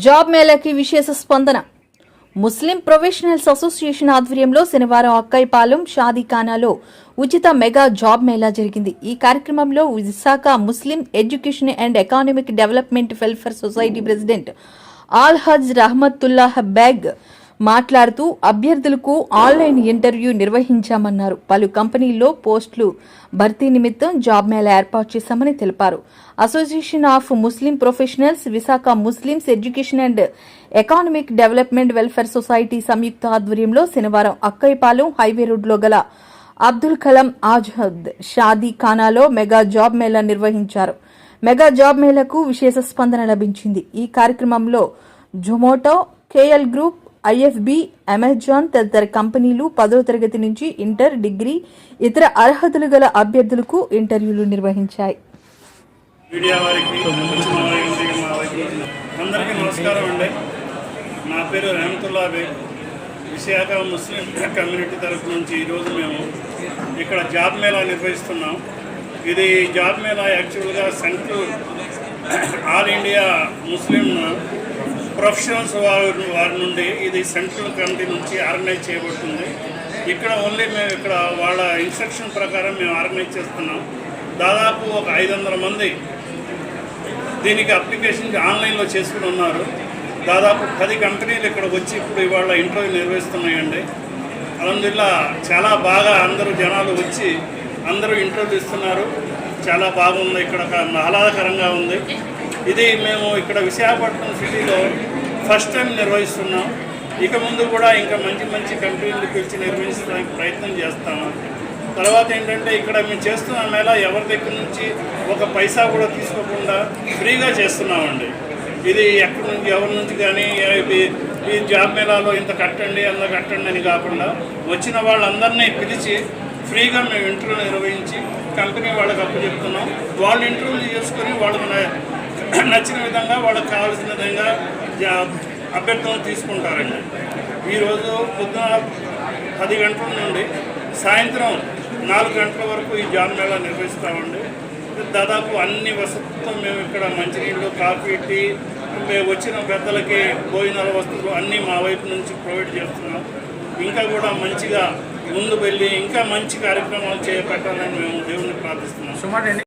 Job మేళాకి విశేష స్పందన. ముస్లిం professionals association ఆధ్వర్యంలో శనివారం అక్కైపాలెం షాదీఖానాలో ఉచిత మెగా జాబ్ మేళా జరిగింది. ఈ కార్యక్రమంలో Visakha Muslim education and economic development welfare society president all హజ్ రహమతుల్లాహ్ బెగ్ మాట్లాడుతూ అభ్యర్థులకు ఆన్లైన్ ఇంటర్వ్యూ నిర్వహించామన్నారు. పలు కంపెనీల్లో పోస్టులు భర్తీ నిమిత్తం జాబ్ మేళా ఏర్పాటు చేశామని తెలిపారు. Association of Muslim professionals Visakha Muslims education and economic development welfare society సంయుక్త ఆధ్వర్యంలో శనివారం అక్కైపాలెం హైవే రోడ్లో గల అబ్దుల్ కలాం ఆజాద్ షాదీ ఖానాలో మెగా జాబ్ మేళా నిర్వహించారు. మెగా జాబ్ మేళకు విశేష స్పందన లభించింది. ఈ కార్యక్రమంలో Zomato KL group IFB Amazon తదితర కంపెనీలు పదో తరగతి నుంచి ఇంటర్ డిగ్రీ ఇతర అర్హతలు గల అభ్యర్థులకు ఇంటర్వ్యూలు నిర్వహించాయి. మీడియా వారికి అందరికీ నమస్కారం అండి. నా పేరు రహమతుల్లా విశాఖ ముస్లిం కమ్యూనిటీ తరఫు నుంచి ఈరోజు మేము ఇక్కడ జాబ్ మేళా నిర్వహిస్తున్నాం. ఇది జాబ్ మేళా యాక్చువల్గా central all India Muslim professionals వారి వారి నుండి ఇది సెంట్రల్ కమిటీ నుంచి ఆర్గనైజ్ చేయబడుతుంది. ఇక్కడ ఓన్లీ మేము ఇక్కడ వాళ్ళ ఇన్స్ట్రక్షన్ ప్రకారం మేము ఆర్గనైజ్ చేస్తున్నాం. దాదాపు ఒక ఐదు వందల మంది దీనికి అప్లికేషన్ ఆన్లైన్లో చేసుకుని ఉన్నారు. దాదాపు పది కంపెనీలు ఇక్కడ వచ్చి ఇప్పుడు ఇవాళ ఇంటర్వ్యూ నిర్వహిస్తున్నాయండి. అలందుల్లా చాలా బాగా అందరూ జనాలు వచ్చి అందరూ ఇంటర్వ్యూ ఇస్తున్నారు. చాలా బాగుంది. ఇక్కడ ఒక ఆహ్లాదకరంగా ఉంది. ఇది మేము ఇక్కడ విశాఖపట్నం సిటీలో ఫస్ట్ టైం నిర్వహిస్తున్నాం. ఇక ముందు కూడా ఇంకా మంచి మంచి కంపెనీలు పిలిచి నిర్వహించడానికి ప్రయత్నం చేస్తాము తర్వాత ఏంటంటే ఇక్కడ మేము చేస్తున్న మేళ ఎవరి దగ్గర నుంచి ఒక పైసా కూడా తీసుకోకుండా ఫ్రీగా చేస్తున్నామండి. ఇది ఎక్కడి నుంచి ఎవరి నుంచి కానీ ఇది ఈ జాబ్ మేళాలో ఇంత కట్టండి అంత కట్టండి అని కాకుండా వచ్చిన వాళ్ళందరినీ పిలిచి ఫ్రీగా మేము ఇంటర్వ్యూ నిర్వహించి కంపెనీ వాళ్ళకి అప్పు చెప్తున్నాం వాళ్ళు ఇంటర్వ్యూలు చేసుకొని వాళ్ళు నచ్చిన విధంగా వాళ్ళకి కావాల్సిన విధంగా జా- అభ్యర్థులను తీసుకుంటారండి. ఈరోజు పొద్దున పది గంటల నుండి సాయంత్రం నాలుగు గంటల వరకు ఈ జాబ్ మేళా నిర్వహిస్తామండి. దాదాపు అన్ని వసతులు మేము ఇక్కడ మంచినీళ్ళు కాఫీ టీ మేము వచ్చిన పెద్దలకి భోజనాల వస్తువులు అన్నీ మా వైపు నుంచి ప్రొవైడ్ చేస్తున్నాం. ఇంకా కూడా మంచిగా ముందు వెళ్ళి ఇంకా మంచి కార్యక్రమాలు చేపట్టాలని మేము దేవుణ్ణి ప్రార్థిస్తున్నాం.